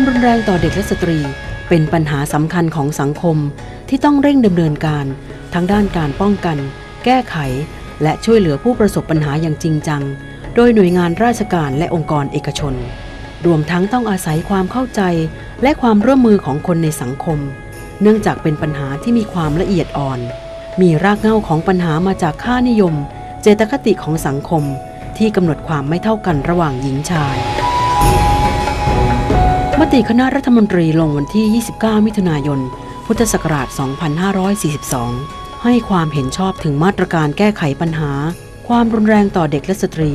ความรุนแรงต่อเด็กและสตรี เป็นปัญหาสำคัญของสังคมที่ต้องเร่งดำเนินการ ทั้งด้านการป้องกัน แก้ไข และช่วยเหลือผู้ประสบปัญหาอย่างจริงจัง โดยหน่วยงานราชการและองค์กรเอกชน รวมทั้งต้องอาศัยความเข้าใจ และความร่วมมือของคนในสังคม เนื่องจากเป็นปัญหาที่มีความละเอียดอ่อน มีรากเหง้าของปัญหามาจากค่านิยม เจตคติของสังคม ที่กำหนดความไม่เท่ากันระหว่างหญิงชาย ติคณะรัฐมนตรีลงวันที่ 29 มิถุนายน พุทธศักราช 2542 ให้ความเห็นชอบถึงมาตรการแก้ไขปัญหา ความรุนแรงต่อเด็กและสตรี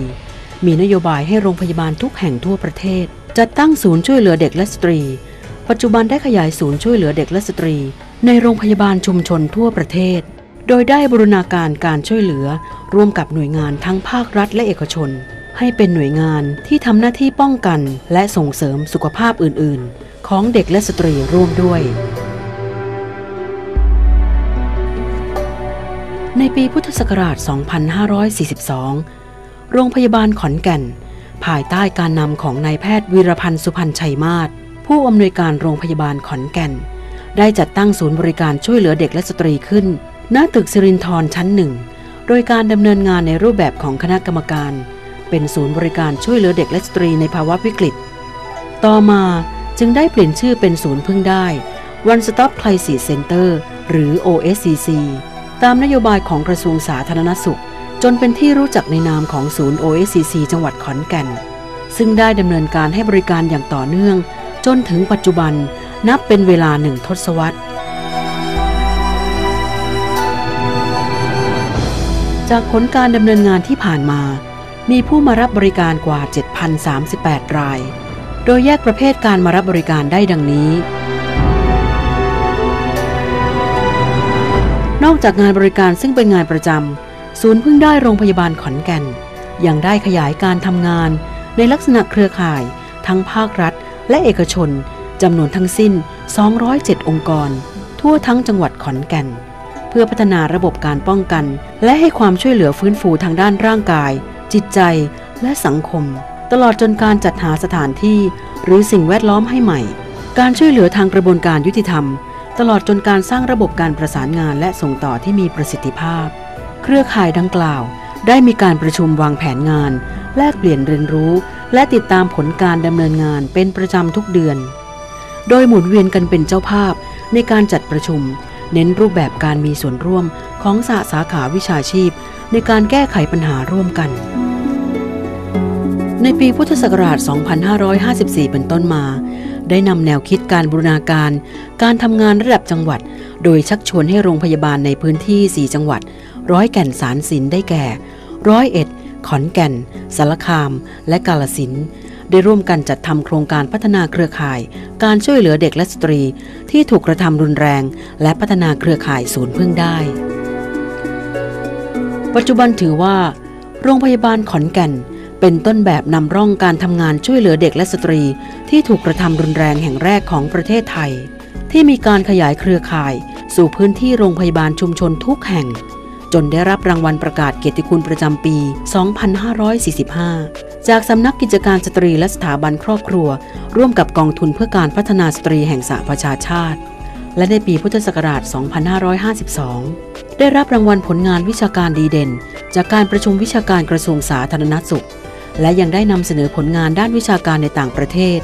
มีนโยบายให้โรงพยาบาลทุกแห่งทั่วประเทศ จัดตั้งศูนย์ช่วยเหลือเด็กและสตรี ปัจจุบันได้ขยายศูนย์ช่วยเหลือเด็กและสตรี ในโรงพยาบาลชุมชนทั่วประเทศ โดยได้บูรณาการการช่วยเหลือร่วมกับหน่วยงานทั้งภาครัฐและเอกชน ให้เป็นหน่วยงานที่ทำหน้าที่ป้องกัน และส่งเสริมสุขภาพอื่น ๆ ของเด็กและสตรีร่วมด้วย ในปีพุทธศักราช 2542 โรงพยาบาลขอนแก่น ภายใต้การนำของนายแพทย์วีรพันธ์สุพันชัยมาศผู้อำนวยการโรงพยาบาลขอนแก่น ได้จัดตั้งศูนย์บริการช่วยเหลือเด็กและสตรีขึ้น ณตึกสิรินทรชั้นหนึ่ง โดยการดำเนินงานในรูปแบบของคณะกรรมการ เป็นศูนย์บริการช่วยเหลือเด็กและสตรีในภาวะวิกฤต ต่อมาจึงได้เปลี่ยนชื่อเป็นศูนย์พึ่งได้ One Stop Crisis Center หรือ OSCC ตามนโยบายของกระทรวงสาธารณสุข จนเป็นที่รู้จักในนามของศูนย์ OSCC จังหวัดขอนแก่น ซึ่งได้ดำเนินการให้บริการอย่างต่อเนื่อง จนถึงปัจจุบันนับเป็นเวลาหนึ่งทศวรรษ จากผลการดำเนินงานที่ผ่านมา มีผู้มารับบริการกว่า 7,038 ราย โดยแยกประเภทการมารับบริการได้ดังนี้ นอกจากงานบริการซึ่งเป็นงานประจำ ศูนย์พึ่งได้โรงพยาบาลขอนแก่น ยังได้ขยายการทำงาน ในลักษณะเครือข่าย ทั้งภาครัฐ และเอกชนจำนวนทั้งสิ้น 207 องค์กร ทั่วทั้งจังหวัดขอนแก่น เพื่อพัฒนาระบบการป้องกัน และให้ความช่วยเหลือฟื้นฟูทางด้านร่างกาย จิตใจและสังคม ตลอดจนการจัดหาสถานที่ หรือสิ่งแวดล้อมให้ใหม่ การช่วยเหลือทางกระบวนการยุติธรรม ตลอดจนการสร้างระบบการประสานงานและส่งต่อที่มีประสิทธิภาพ เครือข่ายดังกล่าว ได้มีการประชุมวางแผนงาน แลกเปลี่ยนเรียนรู้ และติดตามผลการดำเนินงานเป็นประจำทุกเดือน โดยหมุนเวียนกันเป็นเจ้าภาพในการจัดประชุม เน้นรูปแบบการมีส่วนร่วมของสาสาขาวิชาชีพ ในการแก้ไขปัญหาร่วมกัน ในปีพุทธศักราช 2554 เป็นต้นมา ได้นำแนวคิดการบูรณาการ การทำงานระดับจังหวัด โดยชักชวนให้โรงพยาบาลในพื้นที่ 4 จังหวัด ร้อยแก่นสารสินได้แก่ร้อยเอ็ดขอนแก่น สารคาม และกาลสินธุ์ได้ร่วมกันจัดทำโครงการพัฒนาเครือข่าย การช่วยเหลือเด็กและสตรี ที่ถูกกระทำรุนแรง และพัฒนาเครือข่ายศูนย์พึ่งได้ ปัจจุบันถือว่า โรงพยาบาลขอนแก่น เป็นต้นแบบนำร่องการทำงานช่วยเหลือเด็กและสตรี ที่ถูกกระทำรุนแรงแห่งแรกของประเทศไทย ที่มีการขยายเครือข่าย สู่พื้นที่โรงพยาบาลชุมชนทุกแห่ง จนได้รับรางวัลประกาศเกียรติคุณประจำปี 2545 จากสำนักกิจการสตรีและสถาบันครอบครัว ร่วมกับกองทุนเพื่อการพัฒนาสตรีแห่งสหประชาชาติ และในปีพุทธศักราช 2552 ได้รับรางวัลผลงานวิชาการดีเด่น จากการประชุมวิชาการกระทรวงสาธารณสุข และยังได้นำเสนอผลงานด้านวิชาการในต่างประเทศ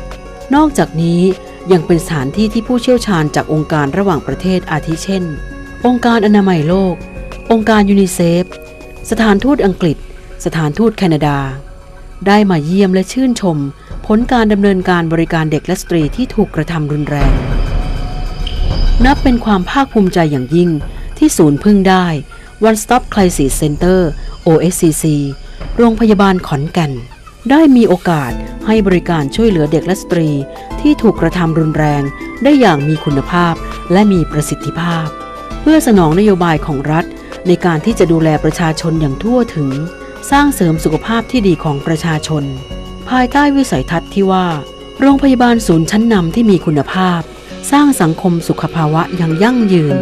นอกจากนี้ยังเป็นสถานที่ที่ผู้เชี่ยวชาญจากองค์การระหว่างประเทศอาทิเช่น องค์การอนามัยโลก องค์การยูนิเซฟ สถานทูตอังกฤษ สถานทูตแคนาดา ได้มาเยี่ยมและชื่นชม ผลการดำเนินการบริการเด็กและสตรีที่ถูกกระทำรุนแรง นับเป็นความภาคภูมิใจอย่างยิ่ง ที่ศูนย์พึ่งได้ One Stop Crisis Center OSCC โรงพยาบาลขอนแก่น ได้มีโอกาสให้บริการช่วยเหลือเด็กและสตรีที่ถูกกระทำรุนแรงได้อย่างมีคุณภาพและมีประสิทธิภาพ เพื่อสนองนโยบายของรัฐ ในการที่จะดูแลประชาชนอย่างทั่วถึง สร้างเสริมสุขภาพที่ดีของประชาชน ภายใต้วิสัยทัศน์ที่ว่า โรงพยาบาลศูนย์ชั้นนำที่มีคุณภาพ สร้างสังคมสุขภาวะอย่างยั่งยืน